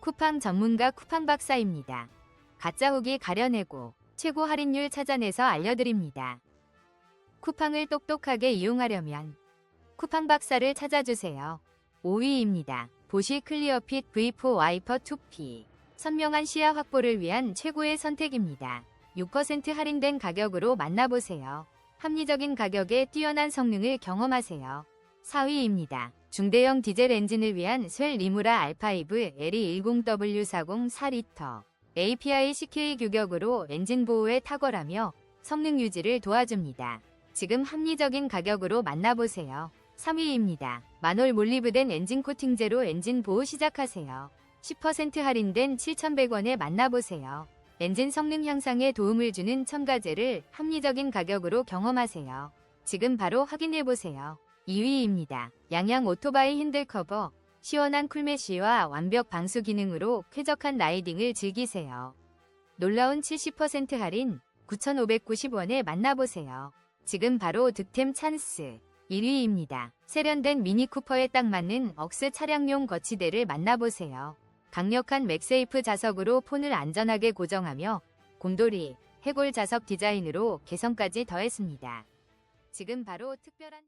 쿠팡 전문가 쿠팡 박사입니다. 가짜 후기 가려내고 최고 할인율 찾아내서 알려드립니다. 쿠팡을 똑똑하게 이용하려면 쿠팡 박사를 찾아주세요. 5위입니다. 보시 클리어핏 V4 와이퍼 2P 선명한 시야 확보를 위한 최고의 선택입니다. 6% 할인된 가격으로 만나보세요. 합리적인 가격에 뛰어난 성능을 경험하세요. 4위입니다. 중대형 디젤 엔진을 위한 쉘 리무라 R5 LE10W40 4리터 API CK 규격으로 엔진 보호에 탁월하며 성능 유지를 도와줍니다. 지금 합리적인 가격으로 만나보세요. 3위입니다. 만월 몰리브된 엔진 코팅제로 엔진 보호 시작하세요. 10% 할인된 7,100원에 만나보세요. 엔진 성능 향상에 도움을 주는 첨가제를 합리적인 가격으로 경험하세요. 지금 바로 확인해보세요. 2위입니다. 양양 오토바이 핸들 커버, 시원한 쿨메쉬와 완벽 방수 기능으로 쾌적한 라이딩을 즐기세요. 놀라운 70% 할인 9,590원에 만나보세요. 지금 바로 득템 찬스. 1위입니다. 세련된 미니 쿠퍼에 딱 맞는 억스 차량용 거치대를 만나보세요. 강력한 맥세이프 자석으로 폰을 안전하게 고정하며 곰돌이, 해골 자석 디자인으로 개성까지 더했습니다. 지금 바로 특별한